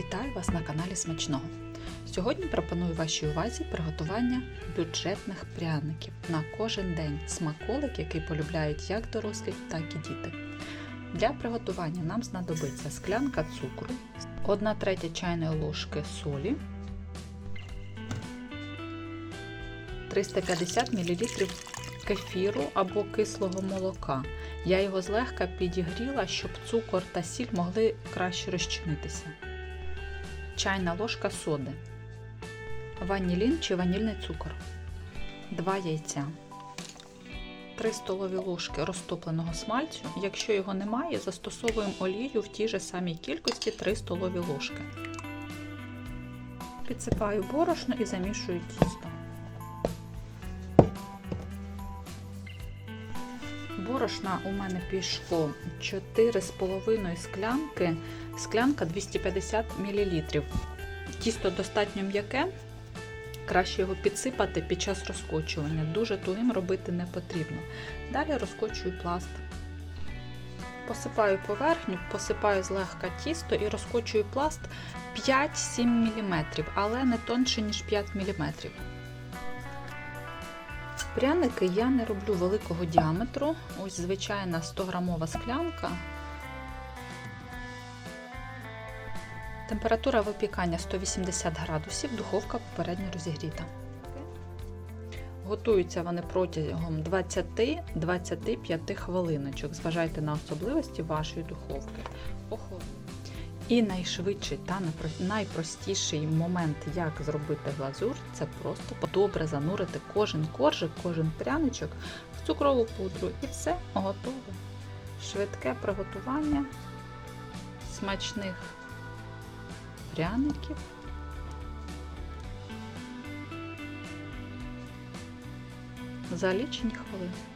Вітаю вас на каналі Смачного. Сьогодні пропоную вашій увазі приготування бюджетних пряників на кожен день. Смаколик, який полюбляють як дорослі, так і діти. Для приготування нам знадобиться склянка цукру, 1 третя чайної ложки солі, 350 мл кефіру або кислого молока. Я його злегка підігріла, щоб цукор та сіль могли краще розчинитися. Чайна ложка соди, ванілін чи ванільний цукор, 2 яйця, 3 столові ложки розтопленого смальцю. Якщо його немає, застосовуємо олію в тій же самій кількості 3 столові ложки. Підсипаю борошно і замішую тісто. Борошна у мене пішло 4,5 склянки, склянка 250 мл. Тісто достатньо м'яке, краще його підсипати під час розкочування. Дуже тугим робити не потрібно. Далі розкочую пласт. Посипаю поверхню, посипаю злегка тісто і розкочую пласт 5-7 мм, але не тонше, ніж 5 мм. Пряники я не роблю великого діаметру. Ось звичайна 100 грамова склянка. Температура випікання 180 градусів, духовка попередньо розігріта. Готуються вони протягом 20-25 хвилиночок. Зважайте на особливості вашої духовки. Охолоджуйте. І найшвидший та найпростіший момент, як зробити глазур, це просто добре занурити кожен коржик, кожен пряничок в цукрову пудру. І все готове. Швидке приготування смачних пряників. За лічені хвилини.